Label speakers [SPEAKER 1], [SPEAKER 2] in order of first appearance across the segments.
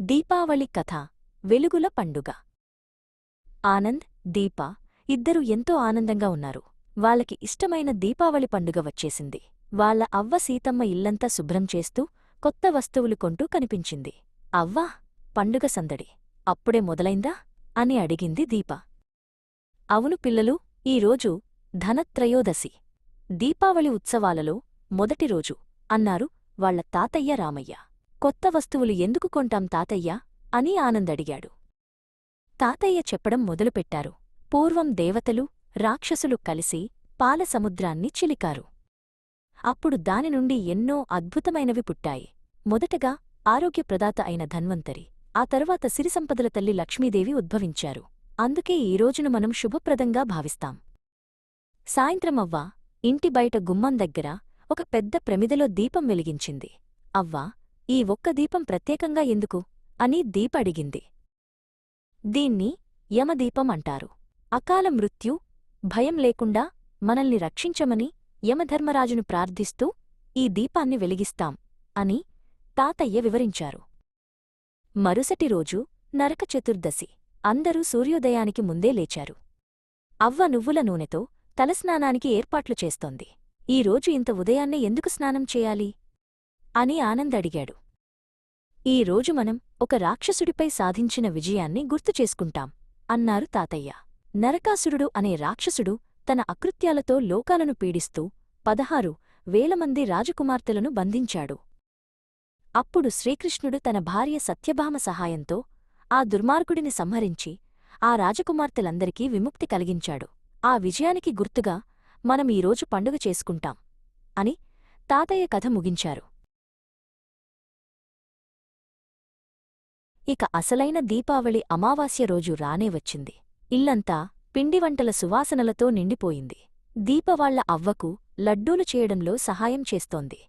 [SPEAKER 1] దీపావళి కథ వెలుగుల పండుగ. ఆనంద్ దీప ఇద్దరూ ఎంతో ఆనందంగా ఉన్నారు. వాళ్ళకి ఇష్టమైన దీపావళి పండుగ వచ్చేసింది. వాళ్ళ అవ్వ సీతమ్మ ఇల్లంతా శుభ్రం చేస్తూ కొత్త వస్తువులు కొంటూ కనిపించింది. అవ్వా పండుగ సందడి. అప్పుడే మొదలైందా? అని అడిగింది దీప. అవును పిల్లలు ఈరోజు ధనత్రయోదశి. దీపావళి ఉత్సవాలలో మొదటి రోజు అన్నారు వాళ్ళ తాతయ్య రామయ్య. కొత్త వస్తువులు ఎందుకు కొంటాం తాతయ్య? అని ఆనందడిగాడు. తాతయ్య చెప్పడం మొదలుపెట్టారు. పూర్వం దేవతలు రాక్షసులు కలిసి పాలసముద్రాన్ని చిలికారు. అప్పుడు దాని నుండి ఎన్నో అద్భుతమైనవి పుట్టాయి. మొదటగా ఆరోగ్యప్రదాత అయిన ధన్వంతరి ఆ తరువాత సిరిసంపదల తల్లి లక్ష్మీదేవి ఉద్భవించారు. అందుకే ఈ రోజును మనం శుభప్రదంగా భావిస్తాం. సాయంత్రమవ్వా ఇంటి బయట గుమ్మం దగ్గర ఒక పెద్ద ప్రమిదలో దీపం వెలిగించింది. అవ్వా ఈ ఒక్క దీపం ప్రత్యేకంగా ఎందుకు? అని దీపడిగింది దీన్ని యమదీపం అంటారు. అకాల మృత్యు భయం లేకుండా మనల్ని రక్షించమని యమధర్మరాజును ప్రార్థిస్తూ ఈ దీపాన్ని వెలిగిస్తాం అని తాతయ్య వివరించారు. మరుసటి రోజు నరక చతుర్దశి. అందరూ సూర్యోదయానికి ముందే లేచారు. అవ్వ నువ్వుల నూనెతో తలస్నానానికి ఏర్పాట్లు చేస్తోంది. ఈ రోజు ఇంత ఉదయాన్నే ఎందుకు స్నానం చేయాలి? అని ఆనంద్ అడిగాడు ఈ రోజు మనం ఒక రాక్షసుడిపై సాధించిన విజయాన్ని గుర్తు చేసుకుంటాం అన్నారు తాతయ్య. నరకాసురుడు అనే రాక్షసుడు తన అకృత్యాలతో లోకాలను పీడిస్తూ పదహారు వేలమంది రాజకుమార్తెలను బంధించాడు. అప్పుడు శ్రీకృష్ణుడు తన భార్య సత్యభామ సహాయంతో ఆ దుర్మార్గుడిని సంహరించి ఆ రాజకుమార్తెలందరికీ విముక్తి కలిగించాడు. ఆ విజయానికి గుర్తుగా మనం ఈరోజు పండుగ చేసుకుంటాం అని తాతయ్య కథ ముగించారు. ఇక అసలైన దీపావళి అమావాస్య రోజు రానే వచ్చింది. ఇల్లంతా పిండివంటల సువాసనలతో నిండిపోయింది. దీపవాళ్ళ అవ్వకు లడ్డూలు చేయడంలో సహాయం చేస్తోంది.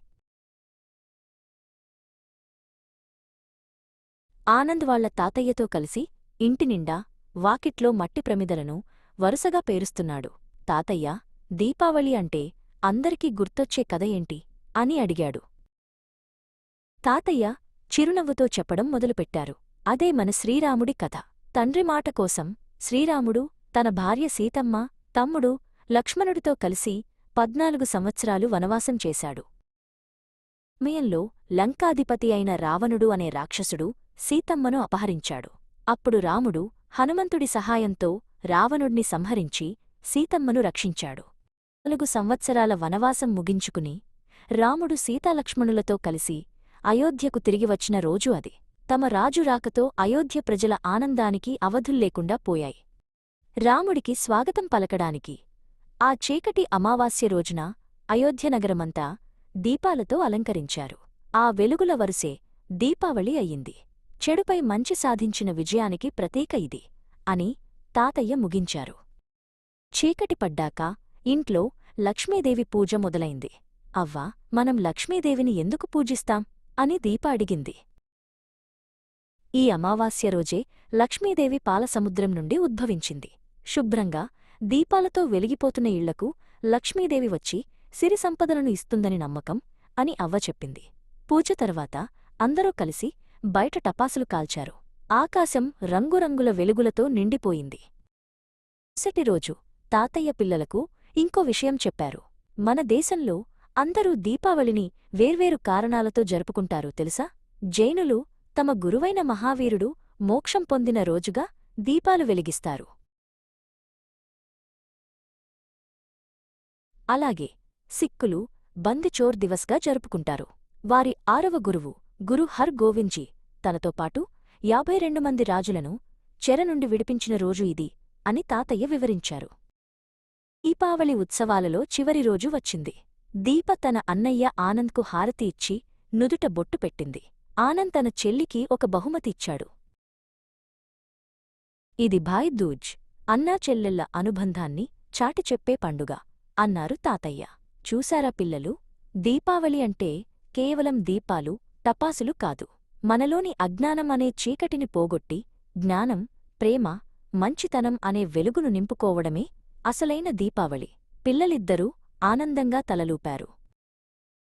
[SPEAKER 1] ఆనంద్ వాళ్ళ తాతయ్యతో కలిసి ఇంటినిండా వాకిట్లో మట్టి ప్రమిదలను వరుసగా పేరుస్తున్నాడు. తాతయ్య దీపావళి అంటే అందరికీ గుర్తొచ్చే కథ ఏంటి? అని అడిగాడు. తాతయ్య చిరునవ్వుతో చెప్పడం మొదలుపెట్టారు. అదే మన శ్రీరాముడి కథ. తండ్రి మాట కోసం శ్రీరాముడు తన భార్య సీతమ్మ తమ్ముడు లక్ష్మణుడితో కలిసి పద్నాలుగు సంవత్సరాలు వనవాసం చేశాడు. సమయంలో లంకాధిపతి అయిన రావణుడు అనే రాక్షసుడు సీతమ్మను అపహరించాడు. అప్పుడు రాముడు హనుమంతుడి సహాయంతో రావణుణ్ణి సంహరించి సీతమ్మను రక్షించాడు. నాలుగు సంవత్సరాల వనవాసం ముగించుకుని రాముడు సీతాలక్ష్మణులతో కలిసి అయోధ్యకు తిరిగి వచ్చిన రోజు అది. తమ రాజు రాకతో అయోధ్య ప్రజల ఆనందానికి అవధుల్లేకుండా పోయాయి. రాముడికి స్వాగతం పలకడానికి ఆ చీకటి అమావాస్య రోజున అయోధ్యనగరమంతా దీపాలతో అలంకరించారు. ఆ వెలుగుల వరుసే దీపావళి అయ్యింది. చెడుపై మంచి సాధించిన విజయానికి ప్రతీక ఇది అని తాతయ్య ముగించారు. చీకటి పడ్డాక ఇంట్లో లక్ష్మీదేవి పూజ మొదలైంది. అవ్వా మనం లక్ష్మీదేవిని ఎందుకు పూజిస్తాం? అని దీప అడిగింది ఈ అమావాస్య రోజే లక్ష్మీదేవి పాలసముద్రం నుండి ఉద్భవించింది. శుభ్రంగా దీపాలతో వెలిగిపోతున్న ఇళ్ళకు లక్ష్మీదేవి వచ్చి సిరి సంపదలను ఇస్తుందని నమ్మకం అని అవ్వ చెప్పింది. పూజ తర్వాత అందరూ కలిసి బయట టపాసులు కాల్చారు. ఆకాశం రంగురంగుల వెలుగులతో నిండిపోయింది. మరుసటి రోజు తాతయ్య పిల్లలకు ఇంకో విషయం చెప్పారు. మన దేశంలో అందరూ దీపావళిని వేర్వేరు కారణాలతో జరుపుకుంటారు తెలుసా? జైనులు తమ గురువైన మహావీరుడు మోక్షం పొందిన రోజుగా దీపాలు వెలిగిస్తారు. అలాగే సిక్కులు బందిచోర్ దివస్గా జరుపుకుంటారు. వారి ఆరవ గురువు గురు హర్ గోవింద్జీ తనతో పాటు యాభై రెండు మంది రాజులను చెర నుండి విడిపించిన రోజు ఇది అని తాతయ్య వివరించారు. దీపావళి ఉత్సవాలలో చివరి రోజు వచ్చింది. దీప తన అన్నయ్య ఆనంద్కు హారతి ఇచ్చి నుదుట బొట్టు పెట్టింది. ఆనంద్ తన చెల్లికి ఒక బహుమతి ఇచ్చాడు. ఇది భాయ్ దూజ్. అన్నా చెల్లెళ్ళ అనుబంధాన్ని చాటి చెప్పే పండుగ అన్నారు తాతయ్య. చూశారా పిల్లలు? దీపావళి అంటే కేవలం దీపాలు టపాసులు కాదు. మనలోని అజ్ఞానం అనే చీకటిని పోగొట్టి జ్ఞానం ప్రేమ మంచితనం అనే వెలుగును నింపుకోవడమే అసలైన దీపావళి. పిల్లలిద్దరూ ఆనందంగా తలలూపారు.